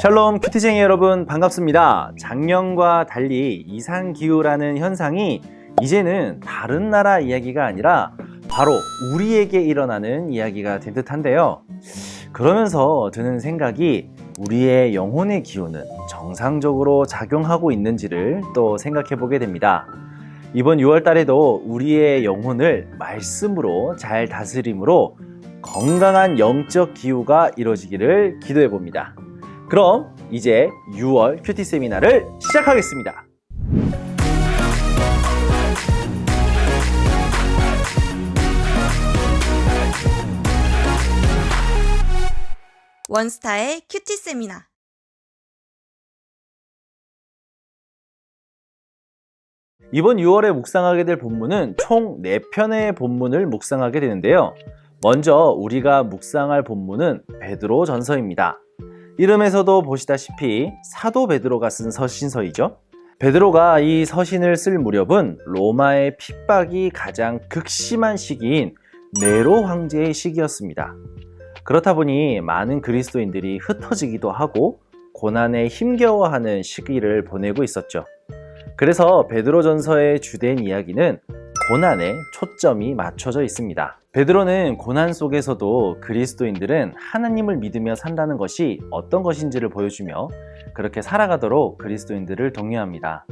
샬롬 큐티쟁이 여러분 반갑습니다. 작년과 달리 이상기후라는 현상이 이제는 다른 나라 이야기가 아니라 바로 우리에게 일어나는 이야기가 된 듯한데요. 그러면서 드는 생각이 우리의 영혼의 기후는 정상적으로 작용하고 있는지를 또 생각해 보게 됩니다. 이번 6월 달에도 우리의 영혼을 말씀으로 잘 다스림으로 건강한 영적 기후가 이루어지기를 기도해 봅니다. 그럼 이제 6월 큐티 세미나를 시작하겠습니다. 원스타의 큐티 세미나. 이번 6월에 묵상하게 될 본문은 총 4편의 본문을 묵상하게 되는데요. 먼저 우리가 묵상할 본문은 베드로 전서입니다. 이름에서도 보시다시피 사도 베드로가 쓴 서신서이죠. 베드로가 이 서신을 쓸 무렵은 로마의 핍박이 가장 극심한 시기인 네로 황제의 시기였습니다. 그렇다 보니 많은 그리스도인들이 흩어지기도 하고 고난에 힘겨워하는 시기를 보내고 있었죠. 그래서 베드로 전서의 주된 이야기는 고난에 초점이 맞춰져 있습니다. 베드로는 고난 속에서도 그리스도인들은 하나님을 믿으며 산다는 것이 어떤 것인지를 보여주며 그렇게 살아가도록 그리스도인들을 독려합니다.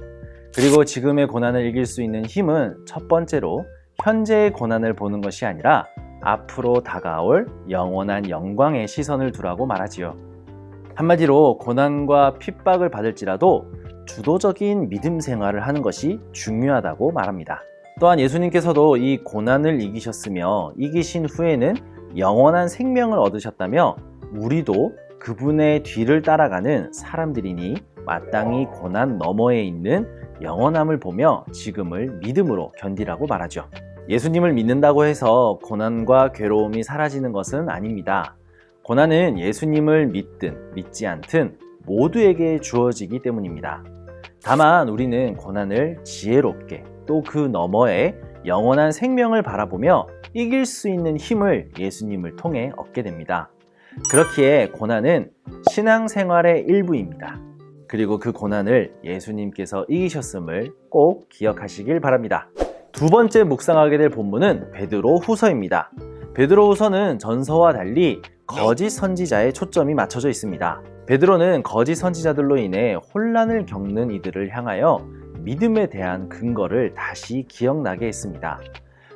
그리고 지금의 고난을 이길 수 있는 힘은 첫 번째로 현재의 고난을 보는 것이 아니라 앞으로 다가올 영원한 영광의 시선을 두라고 말하지요. 한마디로 고난과 핍박을 받을지라도 주도적인 믿음 생활을 하는 것이 중요하다고 말합니다. 또한 예수님께서도 이 고난을 이기셨으며 이기신 후에는 영원한 생명을 얻으셨다며 우리도 그분의 뒤를 따라가는 사람들이니 마땅히 고난 너머에 있는 영원함을 보며 지금을 믿음으로 견디라고 말하죠. 예수님을 믿는다고 해서 고난과 괴로움이 사라지는 것은 아닙니다. 고난은 예수님을 믿든 믿지 않든 모두에게 주어지기 때문입니다. 다만 우리는 고난을 지혜롭게 또 그 너머에 영원한 생명을 바라보며 이길 수 있는 힘을 예수님을 통해 얻게 됩니다. 그렇기에 고난은 신앙생활의 일부입니다. 그리고 그 고난을 예수님께서 이기셨음을 꼭 기억하시길 바랍니다. 두 번째 묵상하게 될 본문은 베드로 후서입니다. 베드로 후서는 전서와 달리 거짓 선지자의 초점이 맞춰져 있습니다. 베드로는 거짓 선지자들로 인해 혼란을 겪는 이들을 향하여 믿음에 대한 근거를 다시 기억나게 했습니다.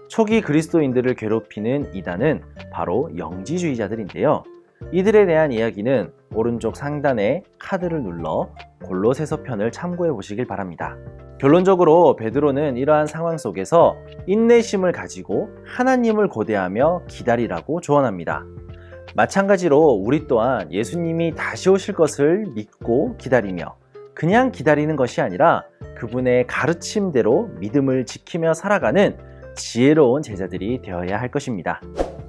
초기 그리스도인들을 괴롭히는 이단은 바로 영지주의자들인데요. 이들에 대한 이야기는 오른쪽 상단에 카드를 눌러 골로새서 편을 참고해 보시길 바랍니다. 결론적으로 베드로는 이러한 상황 속에서 인내심을 가지고 하나님을 고대하며 기다리라고 조언합니다. 마찬가지로 우리 또한 예수님이 다시 오실 것을 믿고 기다리며 그냥 기다리는 것이 아니라 그분의 가르침대로 믿음을 지키며 살아가는 지혜로운 제자들이 되어야 할 것입니다.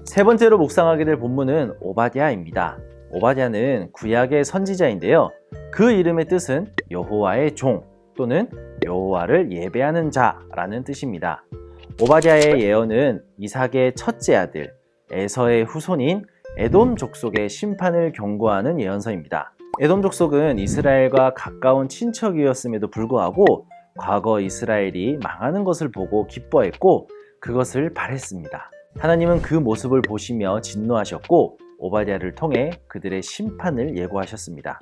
세 번째로 묵상하게 될 본문은 오바댜입니다. 오바댜는 구약의 선지자인데요. 그 이름의 뜻은 여호와의 종 또는 여호와를 예배하는 자라는 뜻입니다. 오바댜의 예언은 이삭의 첫째 아들 에서의 후손인 에돔 족속의 심판을 경고하는 예언서입니다. 에돔 족속은 이스라엘과 가까운 친척이었음에도 불구하고 과거 이스라엘이 망하는 것을 보고 기뻐했고 그것을 바랬습니다. 하나님은 그 모습을 보시며 진노하셨고 오바댜를 통해 그들의 심판을 예고하셨습니다.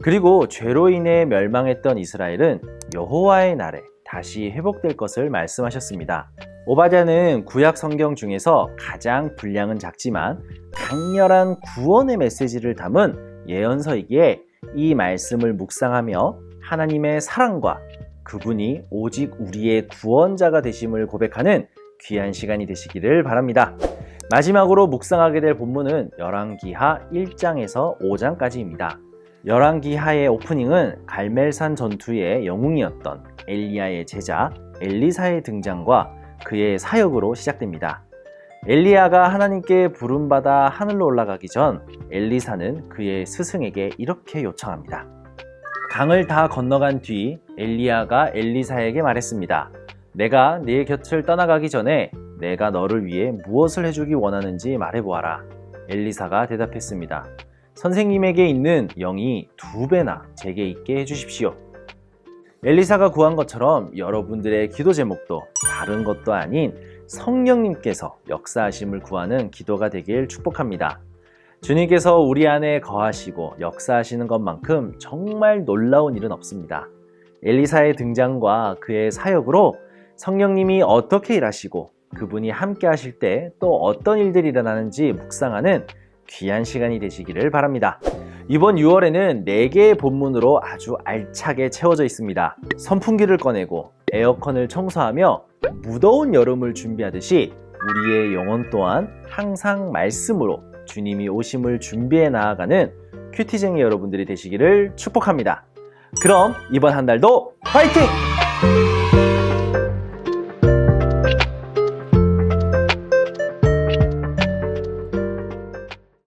그리고 죄로 인해 멸망했던 이스라엘은 여호와의 날에 다시 회복될 것을 말씀하셨습니다. 오바댜는 구약 성경 중에서 가장 분량은 작지만 강렬한 구원의 메시지를 담은 예언서이기에 이 말씀을 묵상하며 하나님의 사랑과 그분이 오직 우리의 구원자가 되심을 고백하는 귀한 시간이 되시기를 바랍니다. 마지막으로 묵상하게 될 본문은 열왕기하 1장에서 5장까지입니다. 열왕기하의 오프닝은 갈멜산 전투의 영웅이었던 엘리야의 제자 엘리사의 등장과 그의 사역으로 시작됩니다. 엘리야가 하나님께 부름받아 하늘로 올라가기 전 엘리사는 그의 스승에게 이렇게 요청합니다. 강을 다 건너간 뒤 엘리야가 엘리사에게 말했습니다. 내가 네 곁을 떠나가기 전에 내가 너를 위해 무엇을 해주기 원하는지 말해보아라. 엘리사가 대답했습니다. 선생님에게 있는 영이 두 배나 제게 있게 해주십시오. 엘리사가 구한 것처럼 여러분들의 기도 제목도 다른 것도 아닌 성령님께서 역사하심을 구하는 기도가 되길 축복합니다. 주님께서 우리 안에 거하시고 역사하시는 것만큼 정말 놀라운 일은 없습니다. 엘리사의 등장과 그의 사역으로 성령님이 어떻게 일하시고 그분이 함께 하실 때 또 어떤 일들이 일어나는지 묵상하는 귀한 시간이 되시기를 바랍니다. 이번 6월에는 4개의 본문으로 아주 알차게 채워져 있습니다. 선풍기를 꺼내고 에어컨을 청소하며 무더운 여름을 준비하듯이 우리의 영혼 또한 항상 말씀으로 주님이 오심을 준비해 나아가는 큐티쟁이 여러분들이 되시기를 축복합니다. 그럼 이번 한 달도 화이팅!